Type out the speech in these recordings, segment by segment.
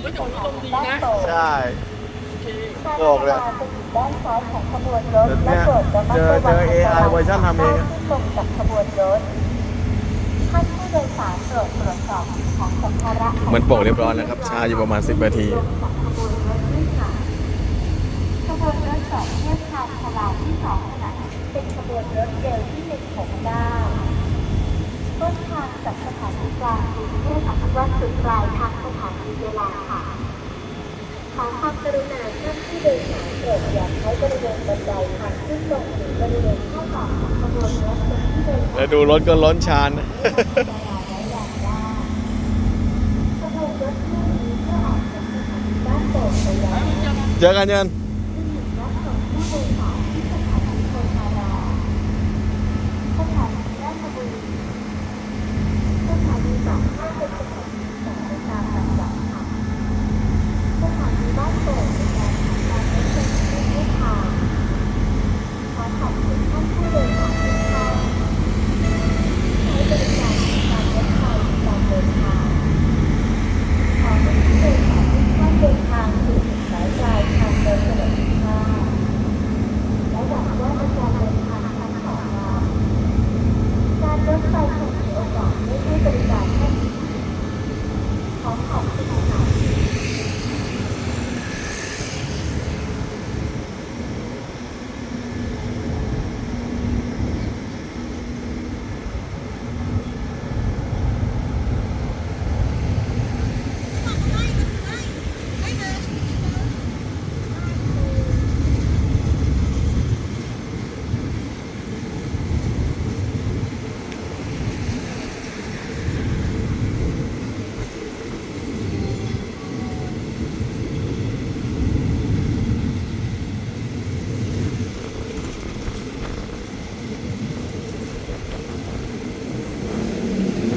เฮ้ยแต่วันนี้ลมดีนะใช่โอเคโบอกเลยจะอยู่ด้านซ้ายของขบวนรถแบบเนี้และยโปรดระมัดระวังเจอเจอ AI เวอร์ชันทำเองอะที่ลงจากขบวนรถท่านผู้โดยสารโปรดตรวจสอบของสัมภาระของเหมือนโปะเรียบร้อยแล้วครับชาอยู่ประมาณ 10นาทีลงจากขบวนรถด้วยค่ะขบวนรถสองเทียบชานชาลาที่สองขณะนี้เป็นขบวนรถเร็วที่หนึ่งหกเก้า ต้นทางจากสถานีกลางกรุงเทพอภิวัตสุดปลายทางสถานีเวลาค่ะขอความกรุณาท่านผู้โดยสารโปรดอย่าใช้บริเวณบันไดทางขึ้นลงหรือบริเวณข้อต่อของขบวนรถเป็นที่โดยสารแล้วดูรถก็ล้นชานเวลาและอย่างได้ขบวนรถเที่ยวนี้ก็ออกจากสถานีบ้านโป่งไปแล้ว เจอกันเยิน รับส่งผู้โดยสารที่สถานีโพธารามสถานีราชบุรีสถานีสามห้าเป็นสถานีสองในการลำดับค่ะสถานีบ้านโป่งในการทำการรถไฟในเส้นทางขอขอบคุณท่านผู้โดยสารทุกท่านใช้บริการการรถไฟในการเดินทางขอให้ผู้โดยสารทุกท่านเดินทางสู่จุดหมายปลายทางโดยสวัสดิภาพและหวังว่าในการเดินทางครั้งต่อมาการรถไฟคงมีโอกาสได้ให้บริการท่านอีก ขอขอบ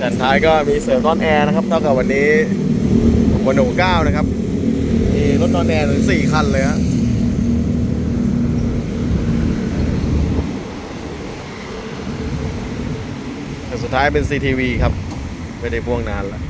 คุณค่ะด้านท้ายก็มีเสริมนอนแอร์นะครับเท่ากับวันนี้วันหนูเก้านะครับ มีรถนอนแอร์ถึงสี่คันเลยฮะแต่สุดท้ายเป็น CTV ครับ ไม่ได้พ่วงนานละ